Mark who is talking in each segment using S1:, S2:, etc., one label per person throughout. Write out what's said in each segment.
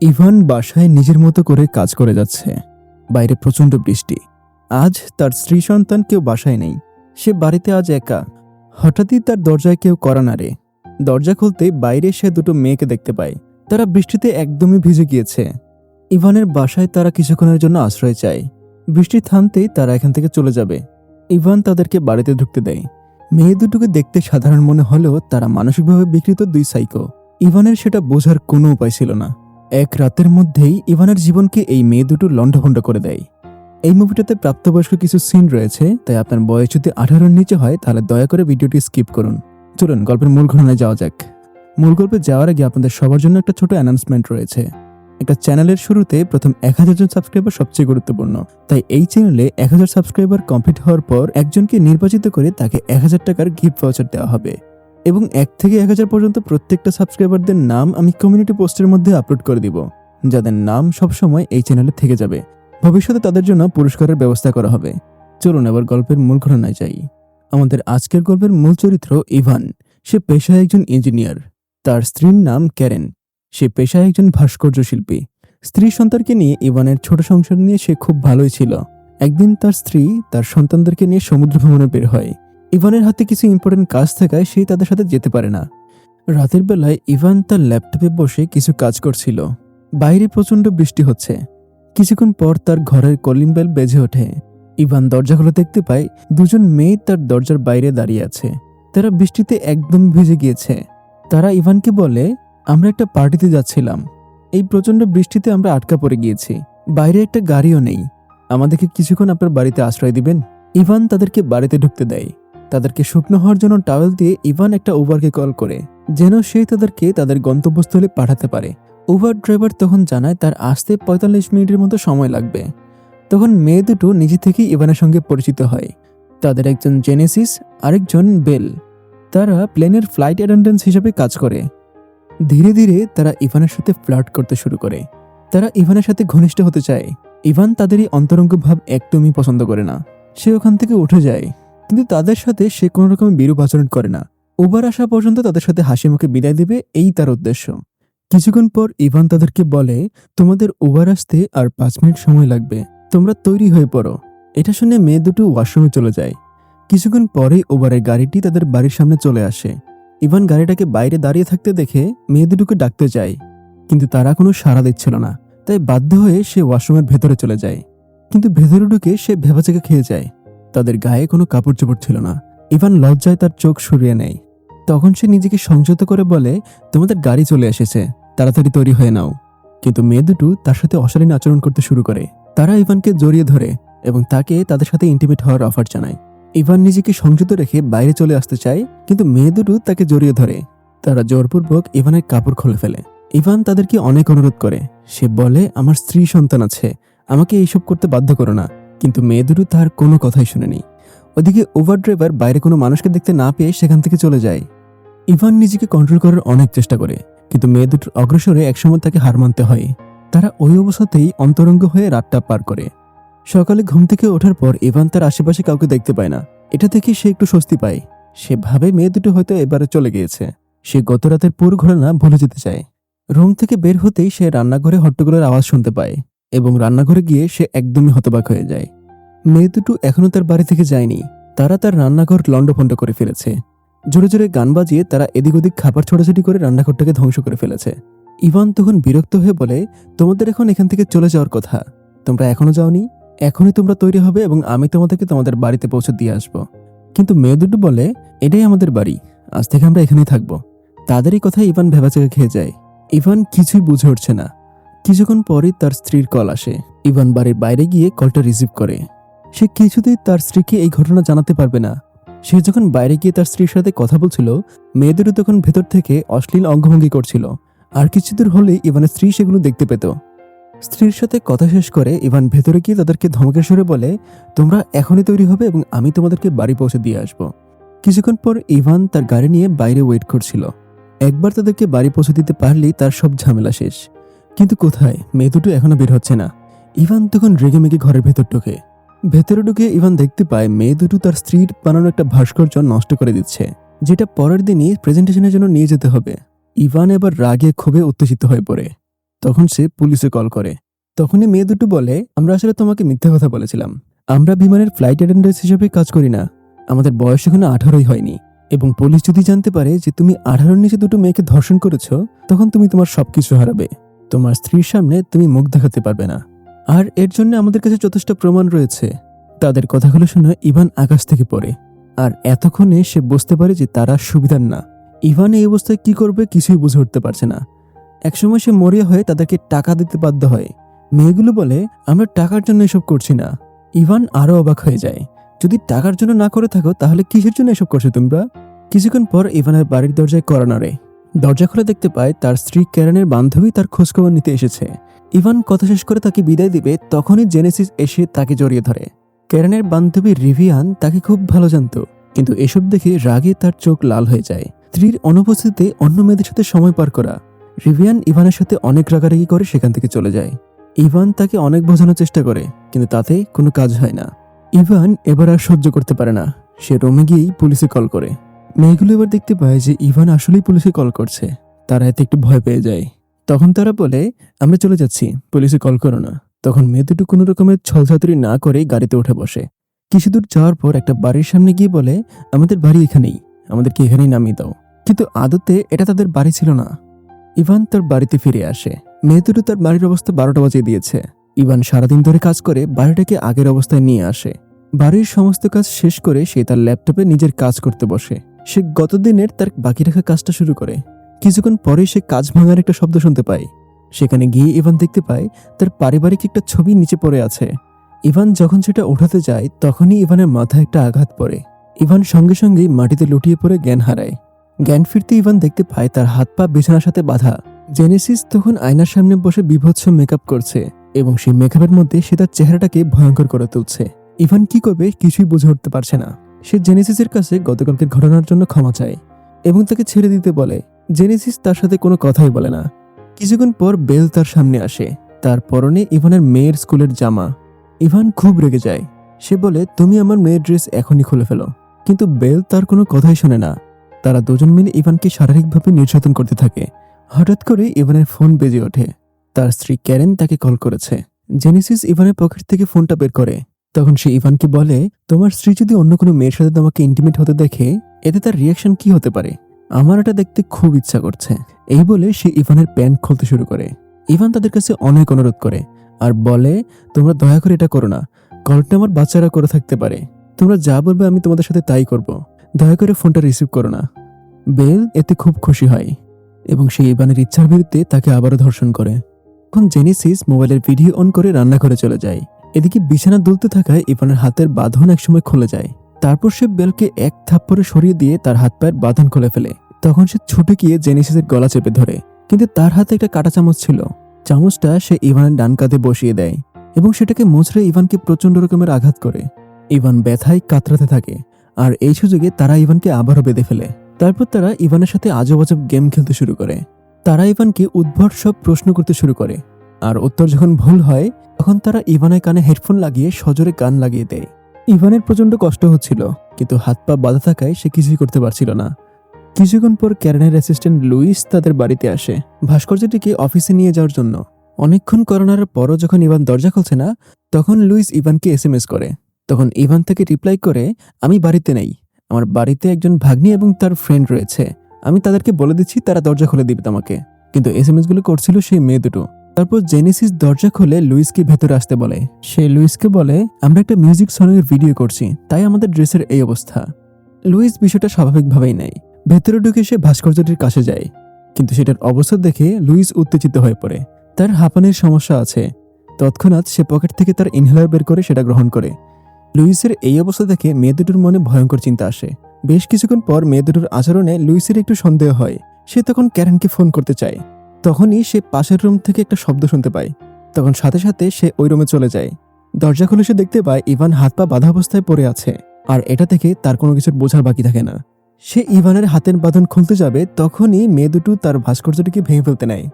S1: Ivan বাসায় নিজের মতো করে কাজ করে যাচ্ছে। বাইরে প্রচণ্ড বৃষ্টি। আজ তার স্ত্রী সন্তান কেউ বাসায় নেই। সে বাড়িতে আজ একা। হঠাৎই তার দরজায় কেউ করা নাড়ে। দরজা খুলতে বাইরে সে দুটো মেয়েকে দেখতে পায়। তারা বৃষ্টিতে একদমই ভিজে গিয়েছে। ইভানের বাসায় তারা কিছুক্ষণের জন্য আশ্রয় চায়। বৃষ্টি থামতেই তারা এখান থেকে চলে যাবে। ইভান তাদেরকে বাড়িতে ঢুকতে দেয়। মেয়ে দুটোকে দেখতে সাধারণ মনে হলেও তারা মানসিকভাবে বিকৃত দুই সাইকো ইভানের সেটা বোঝার কোনো উপায় ছিল না। এক রাতের মধ্যেই ইভানের জীবনকে এই মেয়ে দুটো লণ্ডভণ্ড করে দেয়। এই মুভিটাতে প্রাপ্তবয়স্ক কিছু সিন রয়েছে, তাই আপনার বয়স যদি আঠারোর নিচে হয়, তাহলে দয়া করে ভিডিওটি স্কিপ করুন। চলুন, গল্পের মূল ঘটনায় যাওয়া যাক। মূল গল্পে যাওয়ার আগে আপনাদের সবার জন্য একটা ছোট অ্যানাউন্সমেন্ট রয়েছে। একটা চ্যানেলের শুরুতে প্রথম এক হাজার জন সাবস্ক্রাইবার সবচেয়ে গুরুত্বপূর্ণ। তাই এই চ্যানেলে এক হাজার সাবস্ক্রাইবার কমপ্লিট হওয়ার পর একজনকে নির্বাচিত করে তাকে এক হাজার টাকার গিফট ভাউচার দেওয়া হবে। এবং এক থেকে এক হাজার পর্যন্ত প্রত্যেকটা সাবস্ক্রাইবারদের নাম আমি কমিউনিটি পোস্টের মধ্যে আপলোড করে দিব, যাদের নাম সবসময় এই চ্যানেলে থেকে যাবে। ভবিষ্যতে তাদের জন্য পুরস্কারের ব্যবস্থা করা হবে। চলুন এবার গল্পের মূল ঘটনায় যাই। আমাদের আজকের গল্পের মূল চরিত্র ইভান। সে পেশায় একজন ইঞ্জিনিয়ার তার স্ত্রীর নাম ক্যারেন। সে পেশায় একজন ভাস্কর্য শিল্পী স্ত্রী সন্তানকে নিয়ে ইভানের ছোট সংসার নিয়ে সে খুব ভালোই ছিল। একদিন তার স্ত্রী তার সন্তানদেরকে নিয়ে সমুদ্র ভ্রমণে বের হয়। ইভানের হাতে কিছু ইম্পর্টেন্ট কাজ থাকায় সে তাদের সাথে যেতে পারে না। রাতের বেলায় ইভান তার ল্যাপটপে বসে কিছু কাজ করছিল। বাইরে প্রচণ্ড বৃষ্টি হচ্ছে। কিছুক্ষণ পর তার ঘরের কলিং বেল বেজে ওঠে। ইভান দরজা খুলে দেখতে পায় দুজন মেয়ে তার দরজার বাইরে দাঁড়িয়ে আছে। তারা বৃষ্টিতে একদম ভিজে গিয়েছে। তারা ইভানকে বলে, আমরা একটা পার্টিতে যাচ্ছিলাম। এই প্রচণ্ড বৃষ্টিতে আমরা আটকা পড়ে গিয়েছি। বাইরে একটা গাড়িও নেই। আমাদেরকে কিছুক্ষণ আপনার বাড়িতে আশ্রয় দিবেন। ইভান তাদেরকে বাড়িতে ঢুকতে দেয়। তাদেরকে শুকনো হওয়ার জন্য টাওয়েল দিয়ে ইভান একটা উবারকে কল করে, যেন সে তাদেরকে তাদের গন্তব্যস্থলে পাঠাতে পারে। উবার ড্রাইভার তখন জানায় তার আসতে পঁয়তাল্লিশ মিনিটের মতো সময় লাগবে। তখন মেয়ে দুটো নিজে থেকেই ইভানের সঙ্গে পরিচিত হয়। তাদের একজন জেনেসিস আরেকজন বেল তারা প্লেনের ফ্লাইট অ্যাটেন্ডেন্স হিসেবে কাজ করে। ধীরে ধীরে তারা ইভানের সাথে ফ্লার্ট করতে শুরু করে। তারা ইভানের সাথে ঘনিষ্ঠ হতে চায়। ইভান তাদেরই অন্তরঙ্গ ভাব একদমই পছন্দ করে না। সে ওখান থেকে উঠে যায়। কিন্তু তাদের সাথে সে কোনো রকম বিরূপ আচরণ করে না। ওবার আসা পর্যন্ত তাদের সাথে হাসি মুখে বিদায় দেবে, এই তার উদ্দেশ্য। কিছুক্ষণ পর ইভান তাদেরকে বলে, তোমাদের ওভার আসতে আর পাঁচ মিনিট সময় লাগবে। তোমরা তৈরি হয়ে পড়ো। এটা শুনে মেয়ে দুটো ওয়াশরুমে চলে যায়। কিছুক্ষণ পরেই ওবারের গাড়িটি তাদের বাড়ির সামনে চলে আসে। ইভান গাড়িটাকে বাইরে দাঁড়িয়ে থাকতে দেখে মেয়ে দুটোকে ডাকতে যায়। কিন্তু তারা কোনো সাড়া দিচ্ছিল না। তাই বাধ্য হয়ে সে ওয়াশরুমের ভেতরে চলে যায়। কিন্তু ভেতরে ঢুকে সে ভেবাচেকে খেয়ে যায়। তাদের গায়ে কোনো কাপড় চোপড় ছিল না। ইভান লজ্জায় তার চোখ সরিয়ে নেয়। তখন সে নিজেকে সংযত করে বলে, তোমাদের গাড়ি চলে এসেছে, তাড়াতাড়ি তৈরি হয়ে নাও। কিন্তু মেয়ে দুটো তার সাথে অশালীন আচরণ করতে শুরু করে। তারা ইভানকে জড়িয়ে ধরে এবং তাকে তাদের সাথে ইন্টিমেট হওয়ার অফার জানায়। ইভান নিজেকে সংযত রেখে বাইরে চলে আসতে চায়, কিন্তু মেয়ে দুটো তাকে জড়িয়ে ধরে। তারা জোরপূর্বক ইভানের কাপড় খুলে ফেলে। ইভান তাদেরকে অনেক অনুরোধ করে। সে বলে, আমার স্ত্রী সন্তান আছে, আমাকে এইসব করতে বাধ্য করো না। কিন্তু মেয়ে দুটো তার কোনো কথাই শুনেনি। ওদিকে ওভার ড্রাইভার বাইরে কোনো মানুষকে দেখতে না পেয়ে সেখান থেকে চলে যায়। ইভান নিজেকে কন্ট্রোল করার অনেক চেষ্টা করে, কিন্তু মেয়ে দুটোর অগ্রসরে একসময় তাকে হার মানতে হয়। তারা ওই অবস্থাতেই অন্তরঙ্গ হয়ে রাতটা পার করে। সকালে ঘুম থেকে ওঠার পর ইভান তার আশেপাশে কাউকে দেখতে পায় না। এটা থেকে সে একটু স্বস্তি পায়। সে ভাবে মেয়ে দুটো হয়তো এবারে চলে গিয়েছে। সে গত রাতের পুরো ঘটনা ভুলে যেতে চায়। রুম থেকে বের হতেই সে রান্নাঘরে হট্টগোলের আওয়াজ শুনতে পায়। এবং রান্নাঘরে গিয়ে সে একদমই হতবাক হয়ে যায়। মেয়ে দুটো এখনও তার বাড়ি থেকে যায়নি। তারা তার রান্নাঘর লণ্ডভণ্ড করে ফেলেছে। জোরে জোরে গান বাজিয়ে তারা এদিক ওদিক খাবার ছোটাছুটি করে রান্নাঘরটাকে ধ্বংস করে ফেলেছে। ইভান তখন বিরক্ত হয়ে বলে, তোমাদের এখন এখান থেকে চলে যাওয়ার কথা। তোমরা এখনও যাওনি? এখনই তোমরা তৈরি হবে এবং আমি তোমাদেরকে তোমাদের বাড়িতে পৌঁছে দিয়ে আসব। কিন্তু মেয়ে দুটো বলে, এটাই আমাদের বাড়ি। আজ থেকে আমরা এখানেই থাকব। তাদেরই কথা ইভান ভেবাচাকে খেয়ে যায়। ইভান কিছুই বুঝে উঠছে না। কিছুক্ষণ পরেই তার স্ত্রীর কল আসে। ইভান বাড়ির বাইরে গিয়ে কলটা রিসিভ করে। সে কিছুতেই তার স্ত্রীকে এই ঘটনা জানাতে পারবে না। সে যখন বাইরে গিয়ে তার স্ত্রীর সাথে কথা বলছিল, মেয়েদেরও তখন ভেতর থেকে অশ্লীল অঙ্গভঙ্গি করছিল। আর কিছু দূর হলেই ইভানের স্ত্রী সেগুলো দেখতে পেত। স্ত্রীর সাথে কথা শেষ করে ইভান ভেতরে গিয়ে তাদেরকে ধমকের সুরে বলে, তোমরা এখনই তৈরি হবে এবং আমি তোমাদেরকে বাড়ি পৌঁছে দিয়ে আসব। কিছুক্ষণ পর ইভান তার গাড়ি নিয়ে বাইরে ওয়েট করছিল। একবার তাদেরকে বাড়ি পৌঁছে দিতে পারলেই তার সব ঝামেলা শেষ। কিন্তু কোথায়? মেয়ে দুটো এখনও বের হচ্ছে না। ইভান তখন রেগে মেগে ঘরের ভেতর ঢোকে। ভেতরে ঢুকে ইভান দেখতে পায় মেয়ে দুটো তার স্ত্রীর বানানো একটা ভাস্কর্য নষ্ট করে দিচ্ছে, যেটা পরের দিনই প্রেজেন্টেশনের জন্য নিয়ে যেতে হবে। ইভান এবার রাগে ক্ষোভে উত্তেজিত হয়ে পড়ে। তখন সে পুলিশে কল করে। তখনই মেয়ে দুটো বলে, আমরা আসলে তোমাকে মিথ্যা কথা বলেছিলাম। আমরা বিমানের ফ্লাইট অ্যাটেন্ডেন্স হিসেবে কাজ করি না। আমাদের বয়স এখনও আঠারোই হয়নি। এবং পুলিশ যদি জানতে পারে যে তুমি আঠারোর নিচে দুটো মেয়েকে ধর্ষণ করেছ, তখন তুমি তোমার সবকিছু হারাবে। তোমার স্ত্রীর সামনে তুমি মুখ দেখাতে পারবে না। আর এর জন্য আমাদের কাছে যথেষ্ট প্রমাণ রয়েছে। তাদের কথাগুলো শুনে ইভান আকাশ থেকে পড়ে। আর এতক্ষণে সে বুঝতে পারে যে তারা সুবিধার না। ইভান এই অবস্থায় কি করবে কিছুই বুঝে উঠতে পারছে না। একসময় সে মরিয়া হয়ে তাদেরকে টাকা দিতে বাধ্য হয়। মেয়েগুলো বলে, আমরা টাকার জন্য এসব করছি না। ইভান আরও অবাক হয়ে যায়। যদি টাকার জন্য না করে থাকো, তাহলে কিসের জন্য এসব করছ তোমরা? কিছুক্ষণ পর ইভানের বাড়ির দরজায় করা নাড়ে। দরজা খুলে দেখতে পায় তার স্ত্রী ক্যারেনের বান্ধবী তার খোঁজখবর নিতে এসেছে। ইভান কথা শেষ করে তাকে বিদায় দিবে, তখনই জেনেসিস এসে তাকে জড়িয়ে ধরে। ক্যারেনের বান্ধবী রিভিয়ান তাকে খুব ভালো জানতো, কিন্তু এসব দেখে রাগে তার চোখ লাল হয়ে যায়। স্ত্রীর অনুপস্থিতিতে অন্য মেয়েদের সাথে সময় পার করা। রিভিয়ান ইভানের সাথে অনেক রাগারাগি করে সেখান থেকে চলে যায়। ইভান তাকে অনেক বোঝানোর চেষ্টা করে, কিন্তু তাতে কোনো কাজ হয় না। ইভান এবার আর সহ্য করতে পারে না। সে রোমে গিয়েই পুলিশে কল করে। মেয়েগুলো এবার দেখতে পায় যে ইভান আসলেই পুলিশে কল করছে। তারা এতে একটু ভয় পেয়ে যায়। তখন তারা বলে, আমরা চলে যাচ্ছি, পুলিশে কল করো না। তখন মেয়ে দুটো কোনো রকমের ছলছাতুরি না করে গাড়িতে উঠে বসে। কিছু দূর যাওয়ার পর একটা বাড়ির সামনে গিয়ে বলে, আমাদের বাড়ি এখানেই, আমাদেরকে এখানেই নামিয়ে দাও। কিন্তু আদতে এটা তাদের বাড়ি ছিল না। ইভান তার বাড়িতে ফিরে আসে। মেয়ে দুটো তার বাড়ির অবস্থা বারোটা বাজিয়ে দিয়েছে। ইভান সারাদিন ধরে কাজ করে বাড়িটাকে আগের অবস্থায় নিয়ে আসে। বাড়ির সমস্ত কাজ শেষ করে সে তার ল্যাপটপে নিজের কাজ করতে বসে। সে গতদিনের তার বাকি রাখা কাজটা শুরু করে। কিছুক্ষণ পরে সে কাজ ভাঙার একটা শব্দ শুনতে পায়। সেখানে গিয়ে ইভান দেখতে পায়, তার পারিবারিক একটা ছবি নিচে পড়ে আছে। ইভান যখন সেটা ওঠাতে যায়, তখনই ইভানের মাথায় একটা আঘাত পড়ে। ইভান সঙ্গে সঙ্গেই মাটিতে লুটিয়ে পড়ে জ্ঞান হারায়। জ্ঞান ফিরতে ইভান দেখতে পায়, তার হাত পা বিছানার সাথে বাঁধা। জেনেসিস তখন আয়নার সামনে বসে বিভৎস মেকআপ করছে এবং সেই মেকআপের মধ্যে সে তার চেহারাটাকে ভয়ঙ্কর করে তুলছে। ইভান কি করবে কিছুই বুঝে উঠতে পারছে না। সে জেনেসিসের কাছে গতকালকের ঘটনার জন্য ক্ষমা চায় এবং তাকে ছেড়ে দিতে বলে। জেনেসিস তার সাথে কোনো কথাই বলে না। কিছুক্ষণ পর বেল তার সামনে আসে। তার পরনে ইভানের মেয়ের স্কুলের জামা। ইভান খুব রেগে যায়। সে বলে, তুমি আমার মেয়ের ড্রেস এখনই খুলে ফেলো। কিন্তু বেল তার কোনো কথাই শোনে না। তারা দুজন মিলে ইভানকে শারীরিকভাবে নির্যাতন করতে থাকে। হঠাৎ করে ইভানের ফোন বেজে ওঠে। তার স্ত্রী ক্যারেন তাকে কল করেছে। জেনেসিস ইভানের পকেট থেকে ফোনটা বের করে। তখন সে ইভানকে বলে, তোমার স্ত্রী যদি অন্য কোনো মেয়ের সাথে তোমাকে ইন্টিমেট হতে দেখে, এতে তার রিয়াকশন কি হতে পারে? আমার এটা দেখতে খুব ইচ্ছা করছে। এই বলে সে ইভানের প্যান্ট খুলতে শুরু করে। ইভান তাদের কাছে অনেক অনুরোধ করে আর বলে, তোমরা দয়া করে এটা করো না। কলটা আমার বাচ্চারা করে থাকতে পারে। তোমরা যা বলবে আমি তোমাদের সাথে তাই করব। দয়া করে ফোনটা রিসিভ করো না। বেল এতে খুব খুশি হয় এবং সে ইভানের ইচ্ছার বিরুদ্ধে তাকে আবারও ধর্ষণ করে। তখন জেনেসিস মোবাইলের ভিডিও অন করে রান্নাঘরে চলে যায়। এদিকে বিছানা দুলতে থাকায় ইভানের হাতের বাঁধন একসময় খুলে যায়। তারপর সে বেলকে এক থাপ্পড়ে সরিয়ে দিয়ে তার হাত পায়ের বাঁধন খুলে ফেলে। তখন সে ছুটে গিয়ে জেনেসিসের গলা চেপে ধরে। কিন্তু তার হাতে একটা কাটা চামচ ছিল। চামচটা সে ইভানের ডান কাঁধে বসিয়ে দেয় এবং সেটাকে মুচড়ে ইভানকে প্রচণ্ড রকমের আঘাত করে। ইভান ব্যথায় কাতরাতে থাকে আর এই সুযোগে তারা ইভানকে আবারও বেঁধে ফেলে। তারপর তারা ইভানের সাথে আজব আজব গেম খেলতে শুরু করে। তারা ইভানকে উদ্ভট সব প্রশ্ন করতে শুরু করে। আর উত্তর যখন ভুল হয়, তখন তারা ইভানের কানে হেডফোন লাগিয়ে সজোরে গান লাগিয়ে দেয়। ইভানের প্রচণ্ড কষ্ট হচ্ছিল, কিন্তু হাত পা বাঁধা থাকায় সে কিছুই করতে পারছিল না। কিছুক্ষণ পর ক্যারেনের অ্যাসিস্ট্যান্ট লুইস তাদের বাড়িতে আসে ভাস্কর্যটিকে অফিসে নিয়ে যাওয়ার জন্য। অনেকক্ষণ করোনার পরও যখন ইভান দরজা খুলছে না, তখন লুইস ইভানকে এস করে। তখন ইভান থেকে রিপ্লাই করে, আমি বাড়িতে নেই। আমার বাড়িতে একজন ভাগ্নি এবং তার ফ্রেন্ড রয়েছে। আমি তাদেরকে বলে দিচ্ছি তারা দরজা খুলে দিবে তোমাকে। কিন্তু এসএমএসগুলো করছিল সেই মেয়ে দুটো। তারপর জেনেসিস দরজা খুলে লুইসকে ভেতরে আসতে বলে। সে লুইসকে বলে, আমরা একটা মিউজিক সনের ভিডিও করছি, তাই আমাদের ড্রেসের এই অবস্থা। লুইস বিষয়টা স্বাভাবিকভাবেই নেয়। ভেতরে ঢুকে সে ভাস্কর্যটির কাছে যায়। কিন্তু সেটার অবস্থা দেখে লুইস উত্তেজিত হয়ে পড়ে। তার হাঁপানির সমস্যা আছে। তৎক্ষণাৎ সে পকেট থেকে তার ইনহেলার বের করে সেটা গ্রহণ করে। লুইসের এই অবস্থা দেখে মেয়ে দুটোর মনে ভয়ঙ্কর চিন্তা আসে। বেশ কিছুক্ষণ পর মেয়ে দুটোর আচরণে লুইসের একটু সন্দেহ হয়। সে তখন ক্যারেনকে ফোন করতে চায়। তখনই সে পাশের রুম থেকে একটা শব্দ শুনতে পায়। তখন সাথে সাথে সে ওই রুমে চলে যায়। দরজা খুলে সে দেখতে পায় ইভান হাত পা বাঁধা অবস্থায় পড়ে আছে। আর এটা থেকে তার কোনো কিছুর বোঝার বাকি থাকে না। সে ইভানের হাতের বাঁধন খুলতে যাবে, তখনই মেয়ে দুটো তার ভাস্কর্যটিকে ভেঙে ফেলতে নেয়।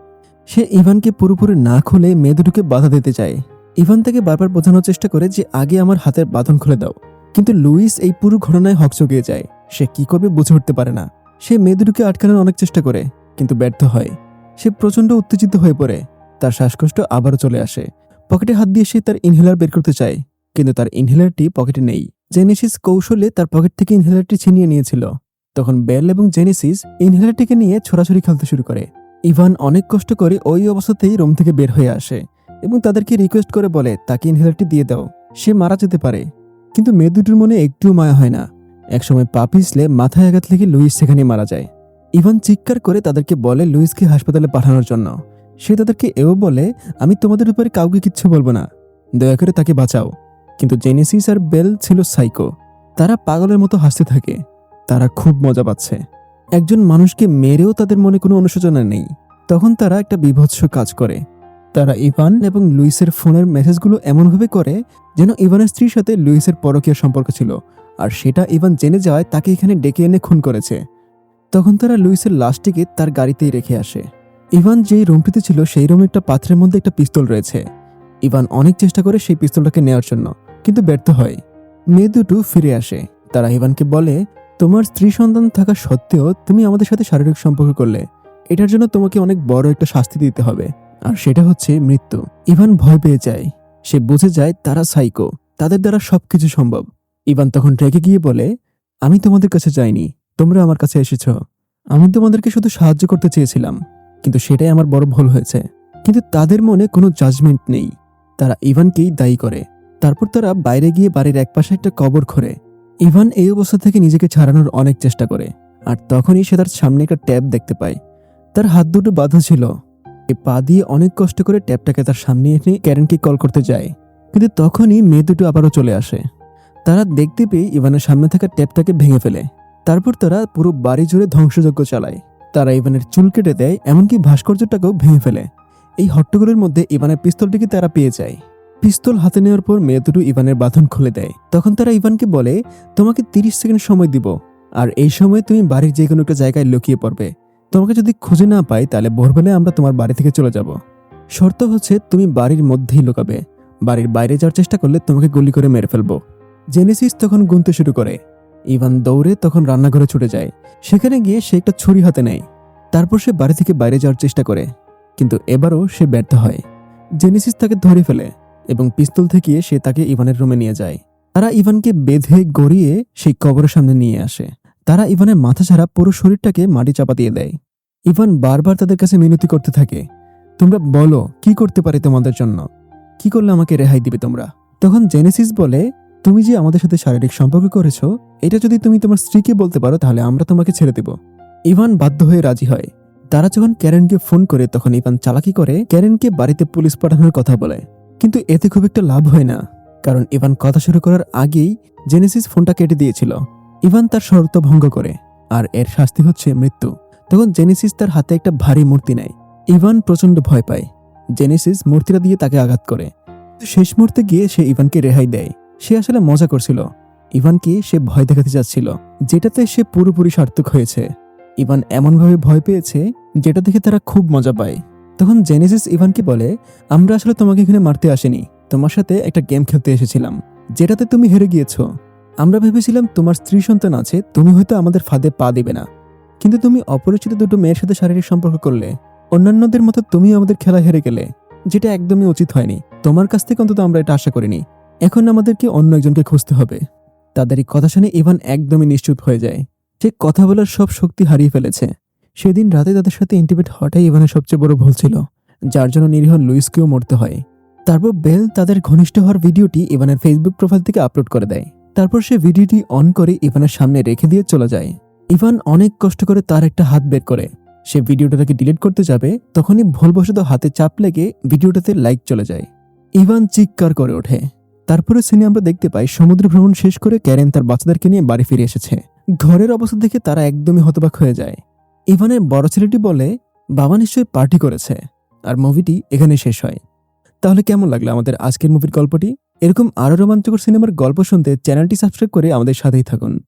S1: সে ইভানকে পুরোপুরি না খুলে মেয়ে দুটোকে বাধা দিতে চায়। ইভান তাকে বারবার বোঝানোর চেষ্টা করে যে, আগে আমার হাতের বাঁধন খুলে দাও। কিন্তু লুইস এই পুরো ঘটনায় হকচকিয়ে যায়। সে কি করবে বুঝে উঠতে পারে না। সে মেয়ে দুটোকে আটকানোর অনেক চেষ্টা করে, কিন্তু ব্যর্থ হয়। সে প্রচণ্ড উত্তেজিত হয়ে পড়ে। তার শ্বাসকষ্ট আবারও চলে আসে। পকেটে হাত দিয়ে সে তার ইনহেলার বের করতে চায়, কিন্তু তার ইনহেলারটি পকেটে নেই। জেনেসিস কৌশলে তার পকেট থেকে ইনহেলারটি ছিনিয়ে নিয়েছিল। তখন বেল এবং জেনেসিস ইনহেলারটিকে নিয়ে ছোড়াছুড়ি খেলতে শুরু করে। ইভান অনেক কষ্ট করে ওই অবস্থাতেই রুম থেকে বের হয়ে আসে এবং তাদেরকে রিকোয়েস্ট করে বলে, তাকে ইনহেলারটি দিয়ে দাও। সে মারা যেতে পারে। কিন্তু মেয়ে দুটোর মনে একটুও মায়া হয় না। একসময় পা পিছলে মাথায় আঘাত লেগে লুইস সেখানে মারা যায়। ইভান চিৎকার করে তাদেরকে বলে লুইসকে হাসপাতালে পাঠানোর জন্য। সে তাদেরকে এও বলে, আমি তোমাদের উপরে কাউকে কিচ্ছু বলব না। দয়া করে তাকে বাঁচাও। কিন্তু জেনেসিস আর বেল ছিল সাইকো। তারা পাগলের মতো হাসতে থাকে। তারা খুব মজা পাচ্ছে। একজন মানুষকে মেরেও তাদের মনে কোনো অনুশোচনা নেই। তখন তারা একটা বিভৎস কাজ করে। তারা ইভান এবং লুইসের ফোনের মেসেজগুলো এমনভাবে করে যেন ইভানের স্ত্রীর সাথে লুইসের পরকীয় সম্পর্ক ছিল। আর সেটা ইভান জেনে যাওয়ায় তাকে এখানে ডেকে এনে খুন করেছে। তখন তারা লুইসের লাশটিকে তার গাড়িতেই রেখে আসে। ইভান যেই রুমটিতে ছিল, সেই রুমে একটা পাত্রের মধ্যে একটা পিস্তল রয়েছে। ইভান অনেক চেষ্টা করে সেই পিস্তলটাকে নেওয়ার জন্য, কিন্তু ব্যর্থ হয়। মেয়ে দুটো ফিরে আসে। তারা ইভানকে বলে, তোমার স্ত্রী সন্তান থাকা সত্ত্বেও তুমি আমাদের সাথে শারীরিক সম্পর্ক করলে। এটার জন্য তোমাকে অনেক বড় একটা শাস্তি দিতে হবে। আর সেটা হচ্ছে মৃত্যু। ইভান ভয় পেয়ে যায়। সে বুঝে যায়, তারা সাইকো। তাদের দ্বারা সবকিছু সম্ভব। ইভান তখন রেগে গিয়ে বলে, আমি তোমাদের কাছে যাইনি। তোমরা আমার কাছে এসেছ। আমি তোমাদেরকে শুধু সাহায্য করতে চেয়েছিলাম, কিন্তু সেটাই আমার বড় ভুল হয়েছে। কিন্তু তাদের মনে কোনো জাজমেন্ট নেই। তারা ইভানকেই দায়ী করে। তারপর তারা বাইরে গিয়ে বাড়ির একপাশে একটা কবর খোরে ইভান এই অবস্থা থেকে নিজেকে ছাড়ানোর অনেক চেষ্টা করে, আর তখনই সে তার সামনে একটা ট্যাব দেখতে পায়। তার হাত দুটো বাঁধা ছিল। এ পা দিয়ে অনেক কষ্ট করে ট্যাবটাকে তার সামনে এনে ক্যারেনকে কল করতে যায়। কিন্তু তখনই মেয়ে দুটো আবারও চলে আসে। তারা দেখতে পেয়ে ইভানের সামনে থাকা ট্যাপটাকে ভেঙে ফেলে। তারপর তারা পুরো বাড়ি জুড়ে ধ্বংসযজ্ঞ চালায়। তারা ইভানের চুল কেটে দেয়, এমনকি ভাস্কর্যটাকেও ভেঙে ফেলে। এই হট্টগোলের মধ্যে ইভানের পিস্তলটিকে তারা পেয়ে যায়। পিস্তল হাতে নেওয়ার পর মেয়ে দুটো ইভানের বাঁধন খুলে দেয়। তখন তারা ইভানকে বলে, তোমাকে তিরিশ সেকেন্ড সময় দিব। আর এই সময় তুমি বাড়ির যে কোনো একটা জায়গায় লুকিয়ে পড়বে। তোমাকে যদি খুঁজে না পাই, তাহলে ভোরবেলায় আমরা তোমার বাড়ি থেকে চলে যাব। শর্ত হচ্ছে, তুমি বাড়ির মধ্যেই লুকাবে। বাড়ির বাইরে যাওয়ার চেষ্টা করলে তোমাকে গুলি করে মেরে ফেলব। জেনেসিস তখন গুনতে শুরু করে। ইভান দৌড়ে তখন রান্নাঘরে ছুটে যায়। সেখানে গিয়ে সে একটা ছুরি হাতে নেয়। তারপর সে বাড়ি থেকে বাইরে যাওয়ার চেষ্টা করে। কিন্তু এবারও সে ব্যর্থ হয়। জেনেসিস তাকে ধরে ফেলে এবং পিস্তল থেকে সে তাকে ইভানের রুমে নিয়ে যায়। তারা ইভানকে বেঁধে, গড়িয়ে সেই কবরের সামনে নিয়ে আসে। তারা ইভানের মাথা ছাড়া পুরো শরীরটাকে মাটি চাপা দিয়ে দেয়। ইভান বারবার তাদের কাছে মিনতি করতে থাকে। তোমরা বলো, কি করতে পারি তোমাদের জন্য? কি করলে আমাকে রেহাই দিবে তোমরা? তখন জেনেসিস বলে তুমি যে আমাদের সাথে শারীরিক সম্পর্ক করেছ, এটা যদি তুমি তোমার স্ত্রীকে বলতে পারো, তাহলে আমরা তোমাকে ছেড়ে দেব। ইভান বাধ্য হয়ে রাজি হয়। তারা যখন ক্যারেনকে ফোন করে, তখন ইভান চালাকি করে, ক্যারেনকে বাড়িতে পুলিশ পাঠানোর কথা বলে। কিন্তু এতে খুব একটা লাভ হয় না, কারণ ইভান কথা শুরু করার আগেই জেনেসিস ফোনটা কেটে দিয়েছিল। ইভান তার শর্ত ভঙ্গ করে, আর এর শাস্তি হচ্ছে মৃত্যু। তখন জেনেসিস তার হাতে একটা ভারী মূর্তি নেয়। ইভান প্রচণ্ড ভয় পায়। জেনেসিস মূর্তিটা দিয়ে তাকে আঘাত করে। শেষ মুহূর্তে গিয়ে সে ইভানকে রেহাই দেয়। সে আসলে মজা করছিল। ইভানকে সে ভয় দেখাতে চাচ্ছিল, যেটাতে সে পুরোপুরি সার্থক হয়েছে। ইভান এমনভাবে ভয় পেয়েছে, যেটা দেখে তারা খুব মজা পায়। তখন জেনেসিস ইভানকে বলে, আমরা আসলে তোমাকে এখানে মারতে আসিনি। তোমার সাথে একটা গেম খেলতে এসেছিলাম, যেটাতে তুমি হেরে গিয়েছো। আমরা ভেবেছিলাম তোমার স্ত্রী সন্তান আছে, তুমি হয়তো আমাদের ফাঁদে পা দিবে না। কিন্তু তুমি অপরিচিত দুটো মেয়ের সাথে শারীরিক সম্পর্ক করলে, অন্যান্যদের মতো তুমি আমাদের খেলা হেরে গেলে, যেটা একদমই উচিত হয়নি। তোমার কাছ থেকে অন্তত আমরা এটা আশা করিনি। এখন আমাদেরকে অন্য একজনকে খুঁজতে হবে। তাদের এই কথা শুনে ইভান একদমই নিশ্চুপ হয়ে যায়। সে কথা বলার সব শক্তি হারিয়ে ফেলেছে। সেদিন রাতে তাদের সাথে ইন্টিমেট হওয়াটাই ইভানের সবচেয়ে বড় ভুল ছিল, যার জন্য নিরীহ লুইসকেও মরতে হয়। তারপর বেল তাদের ঘনিষ্ঠ হওয়ার ভিডিওটি ইভানের ফেসবুক প্রোফাইল থেকে আপলোড করে দেয়। তারপর সে ভিডিওটি অন করে ইভানের সামনে রেখে দিয়ে চলে যায়। ইভান অনেক কষ্ট করে তার একটা হাত বের করে। সে ভিডিওটাকে ডিলিট করতে যাবে, তখনই ভুলবশত হাতে চাপ লেগে ভিডিওটাতে লাইক চলে যায়। ইভান চিৎকার করে ওঠে। তারপরে সিনে আমরা দেখতে পাই, সমুদ্র ভ্রমণ শেষ করে ক্যারেন তার বাচ্চাদেরকে নিয়ে বাড়ি ফিরে এসেছে। ঘরের অবস্থা দেখে তারা একদমই হতবাক হয়ে যায়। ইভানের বড় ছেলেটি বলে, বাবা নিশ্চয়ই পার্টি করেছে, আর মুভিটি এখানে শেষ হয়। তাহলে কেমন লাগল আমাদের আজকের মুভির গল্পটি? এরকম আরও রোমাঞ্চকর সিনেমার গল্প শুনতে চ্যানেলটি সাবস্ক্রাইব করে আমাদের সাথেই থাকুন।